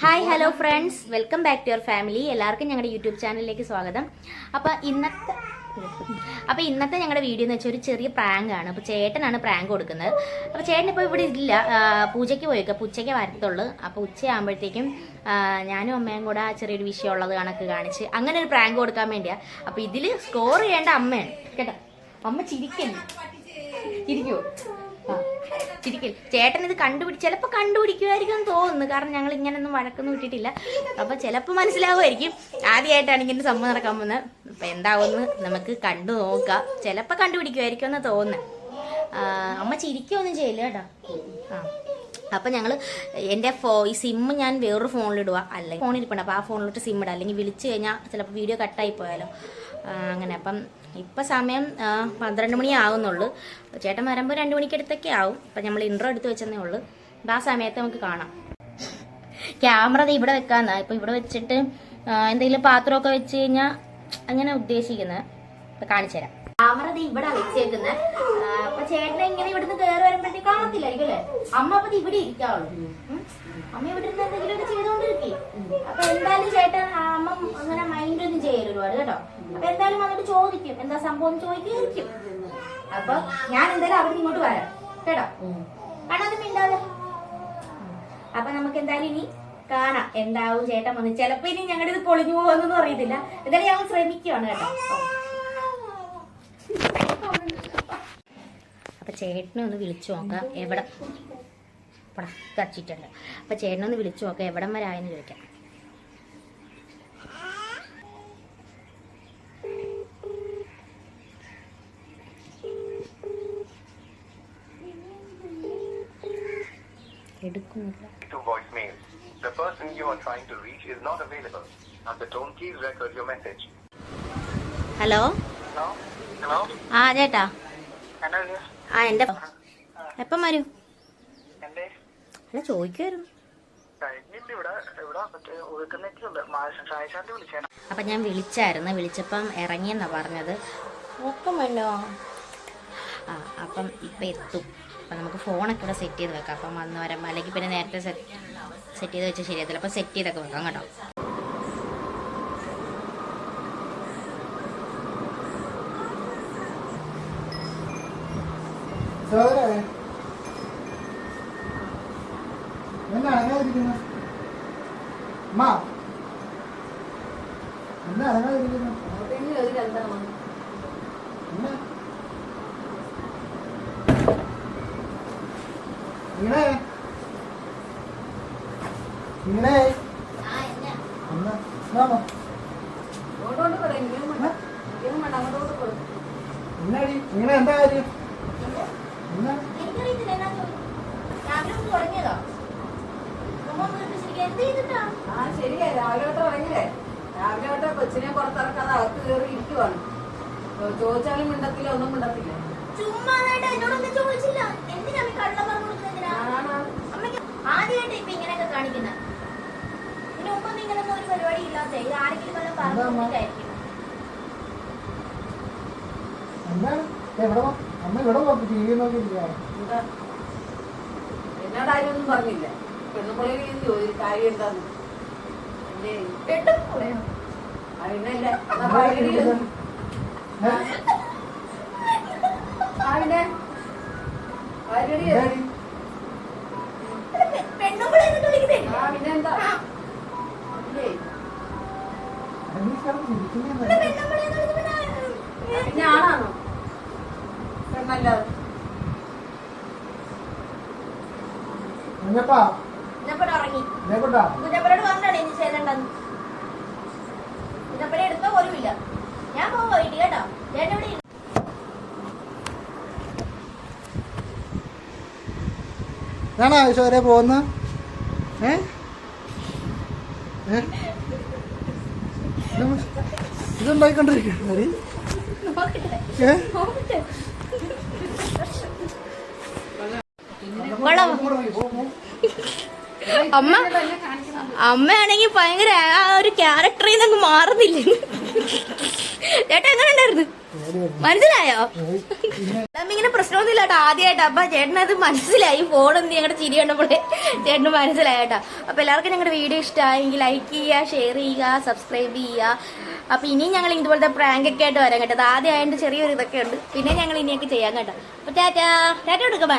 Hi hello friends. Welcome back to your family. എല്ലാവർക്കും ഞങ്ങളുടെ YouTube ചാനലിലേക്ക് സ്വാഗതം. അപ്പോൾ ഇന്നത്തെ അപ്പോൾ ഇന്നത്തെ ഞങ്ങളുടെ വീഡിയോ എന്ന് വെച്ചാൽ ഒരു ചെറിയ പ്രാങ്ക് ആണ്. അപ്പോൾ ചേട്ടനാണ് പ്രാങ്ക് കൊടുക്കുന്നത്. അപ്പോൾ ചേട്ടൻ ഇപ്പോൾ ഇവിടെ ഇല്ല. പൂജയ്ക്ക് പോയേക്കുക അപ്പോൾ ഉച്ചയ്ക്ക് വരത്തുള്ളൂ. അപ്പോൾ ഉച്ചയാകുമ്പോഴത്തേക്കും ഞാനും അമ്മയും കൂടെ ചെറിയൊരു വിഷയം ഉള്ളത് കണക്ക് കാണിച്ച് അങ്ങനെ ഒരു പ്രാങ്ക് കൊടുക്കാൻ വേണ്ടിയാണ് അപ്പോൾ ഇതിൽ സ്കോർ ചെയ്യേണ്ട അമ്മയാണ്. കേട്ടോ? അമ്മ ചിരിക്കല്ലേ ചിരിക്കുവോ? ആ ചിരിക്കൽ ചേട്ടൻ ഇത് കണ്ടുപിടി ചിലപ്പോൾ കണ്ടുപിടിക്കുമായിരിക്കും എന്ന് തോന്നുന്നു. കാരണം ഞങ്ങൾ ഇങ്ങനൊന്നും വഴക്കൊന്നും വിട്ടിട്ടില്ല അപ്പൊ ചിലപ്പോൾ മനസ്സിലാവുമായിരിക്കും. ആദ്യമായിട്ടാണ് ഇങ്ങനെ സംഭവം നടക്കാൻ പോകുന്നത്. അപ്പൊ എന്താവുമെന്ന് നമുക്ക് കണ്ടു നോക്കാം. ചിലപ്പോൾ കണ്ടുപിടിക്കുമായിരിക്കും എന്ന് തോന്നുന്നു. അമ്മ ചിരിക്കൊന്നും ചെയ്യില്ല കേട്ടോ. ആ. അപ്പം ഞങ്ങൾ എന്റെ ഫോ ഈ സിം ഞാൻ വേറൊരു ഫോണിലിടുക അല്ലെങ്കിൽ ഫോണിൽ ഇരിക്കണം അപ്പോൾ ആ ഫോണിലോട്ട് സിം ഇടുക അല്ലെങ്കിൽ വിളിച്ചു കഴിഞ്ഞാൽ ചിലപ്പോൾ വീഡിയോ കട്ടായി പോയാലോ. അങ്ങനെ. അപ്പം ഇപ്പം സമയം പന്ത്രണ്ട് മണി ആകുന്നുള്ളൂ ചേട്ടൻ വരുമ്പോൾ രണ്ട് മണിക്കടുത്തൊക്കെ ആവും. അപ്പം നമ്മൾ ഇൻട്രോ എടുത്ത് വെച്ചെന്നേ ഉള്ളൂ. അപ്പം ആ സമയത്ത് നമുക്ക് കാണാം. ക്യാമറ ഇവിടെ വെക്കാന്നാ. ഇപ്പം ഇവിടെ വെച്ചിട്ട് എന്തെങ്കിലും പാത്രമൊക്കെ വെച്ച് കഴിഞ്ഞാൽ അങ്ങനെ ഉദ്ദേശിക്കുന്നത് ഇപ്പം കാണിച്ചു തരാം. ക്യാമറ ഇവിടെ വെച്ചേക്കുന്നത് അപ്പൊ ചേട്ടനെ ഇങ്ങനെ ഇവിടുന്ന് കയറി വരുമ്പോഴത്തേക്ക് കാണത്തില്ലായിരിക്കും അല്ലേ? അമ്മ അപ്പൊ ഇവിടെ ഇരിക്കാവുള്ളൂ. അമ്മ ഇവിടെ ഇരുന്ന് എന്തെങ്കിലും ചെയ്തോണ്ടിരിക്കേ അപ്പൊ എന്തായാലും ചേട്ടൻ അമ്മ അങ്ങനെ ചെയ്യൽ കേട്ടോ അപ്പൊ എന്തായാലും വന്നിട്ട് ചോദിക്കും. എന്താ സംഭവം ചോദിക്കും അപ്പൊ ഞാൻ എന്തായാലും അവിടെ ഇങ്ങോട്ട് വരാം. കേട്ടോ? കാണാതെ മിണ്ടാതെ. അപ്പൊ നമുക്ക് എന്തായാലും ഇനി കാണാം. എന്താവും ചേട്ടൻ വന്ന്. ചിലപ്പോ ഇനി ഞങ്ങളുടെ ഇത് പൊളിഞ്ഞു പോകുന്നു അറിയത്തില്ല. എന്തായാലും ഞങ്ങൾ ശ്രമിക്കുകയാണ് കേട്ടോ. അപ്പൊ ചേട്ടനെ ഒന്ന് വിളിച്ചു നോക്കാം. എവിടെ കച്ചിട്ടുണ്ട് അപ്പൊ ചേട്ടനെ ഒന്ന് വിളിച്ചു നോക്കാം. എവിടം വരെ ആയെന്ന് ചോദിക്കാം. എടുക്കുന്നില്ല. To voicemail. The person you are trying to reach is not available. At the tone, please record your message. Hello hello hello ആ ചേട്ടാ. എന്നാ ആ എന്റെ എപ്പം വരും? എന്റെ അല്ല ചോദിക്കുമായിരുന്നു കഴിഞ്ഞില്ല ഇവിടെ. ഇവിടെ മറ്റേ ഒഴുക്കുന്നേക്കുള്ള ഷായശാന്തി വിളിച്ചേന. അപ്പം ഞാൻ വിളിച്ചായിരുന്നു. വിളിച്ചപ്പം ഇറങ്ങിയെന്നാ പറഞ്ഞത്. ഒപ്പം വേണ്ടോ ആ അപ്പം ഇപ്പം എത്തും. അപ്പം നമുക്ക് ഫോണൊക്കെ ഇവിടെ സെറ്റ് ചെയ്ത് വെക്കാം. അപ്പം വന്ന് വരാം. അല്ലെങ്കിൽ പിന്നെ നേരത്തെ സെറ്റ് സെറ്റ് ചെയ്ത് വെച്ചാൽ ശരിയാത്തില്ല അപ്പം സെറ്റ് ചെയ്തൊക്കെ വെക്കാം കേട്ടോ. സഹോദരേ എന്നാ അനങ്ങാതിരിക്കുന്നു അമ്മ എന്നാ അനങ്ങാതിരിക്കുന്നു എന്നാ ഇങ്ങനെ. ഇങ്ങനെ. ഇങ്ങനെ എന്താ കാര്യം? ആ ശരിയാ. രാവിലെ തൊട്ട് തുടങ്ങിയില്ലേ രാവിലെ തൊട്ട് കൊച്ചിനെ പുറത്തിറക്കാതെ അകത്ത് കയറി ഇരിക്കുവാണ്. ചോദിച്ചാലും മിണ്ടത്തില്ല ഒന്നും മിണ്ടത്തില്ല. ചുമ്മാ ചോദിച്ചില്ല. എന്തിനാ അമ്മ കള്ളം പറഞ്ഞു കൊടുക്കുന്നത് എന്തിനാ ആണാണ്. അമ്മയ്ക്ക് ആദ്യമായിട്ട് ഇപ്പൊ ഇങ്ങനെയൊക്കെ കാണിക്കുന്നത് ഇതിന് മുമ്പൊന്നും ഇങ്ങനൊന്നും ഒരു പരിപാടി ഇല്ലാത്ത ഇത് ആരെങ്കിലും വല്ലതും പറഞ്ഞു എന്താ അമ്മ? ഇവിടെ വാ. അമ്മ ഇവിടെ നോക്കി ടി വി നോക്കിയിരിക്കുകയാണ് എന്താ? എന്നോട് ആരും ഒന്നും പറഞ്ഞില്ല. പെണ്ണുമ്പിള്ളേര് ഇങ്ങനെ ചോദിച്ചു കാര്യം എന്താന്ന്? എന്തേ? ആണാണോ പെണ്ണല്ലാതെ കുഞ്ഞപ്പാ. കുഞ്ഞപ്പൻ ഉറങ്ങി. ഇതേക്കൊണ്ടാ കുഞ്ഞപ്പനോട് പറഞ്ഞാണ് ഇനി കുഞ്ഞപ്പനെ എടുത്ത പോലുമില്ല. ഞാൻ വീട്ടിൽ കേട്ടോ. ഞാൻ ഇവിടെ ഇരി. ഇതാണോ ഈശോരെ പോകുന്ന? ഏ? ഏ? ഇത് ഇതുണ്ടായിക്കൊണ്ടിരിക്കുന്നു നോക്കട്ടെ ഏ നോക്കട്ടെ കൊള്ളാമോ അമ്മ അമ്മയാണെങ്കിൽ ഭയങ്കര ആ ഒരു ക്യാരക്ടറിൽ നിന്നങ്ങ് മാറുന്നില്ല? ചേട്ടാ എങ്ങനെ ഉണ്ടായിരുന്നു? മനസ്സിലായോ? നമ്മ ഇങ്ങനെ പ്രശ്നമൊന്നുമില്ല കേട്ടോ ആദ്യമായിട്ട് അപ്പൊ ചേട്ടനത് മനസ്സിലായി എന്ത് ഞങ്ങളുടെ ചിരി കണ്ടപ്പോഴേ ചേട്ടന് മനസ്സിലായി കേട്ടോ അപ്പൊ എല്ലാവർക്കും ഞങ്ങളുടെ വീഡിയോ ഇഷ്ടമായെങ്കിൽ ലൈക്ക് ചെയ്യുക ഷെയർ ചെയ്യുക സബ്സ്ക്രൈബ് ചെയ്യുക. അപ്പൊ ഇനിയും ഞങ്ങൾ ഇതുപോലത്തെ പ്രാങ്ക് ഒക്കെ ആയിട്ട് വരാം കേട്ടോ. ആദ്യമായിട്ട് ചെറിയൊരു ഇതൊക്കെ ഉണ്ട്. പിന്നെ ഞങ്ങൾ ഇനിയൊക്കെ ചെയ്യാൻ കേട്ടോ. അപ്പൊ ടാറ്റാ. ടാറ്റ കൊടുക്കാം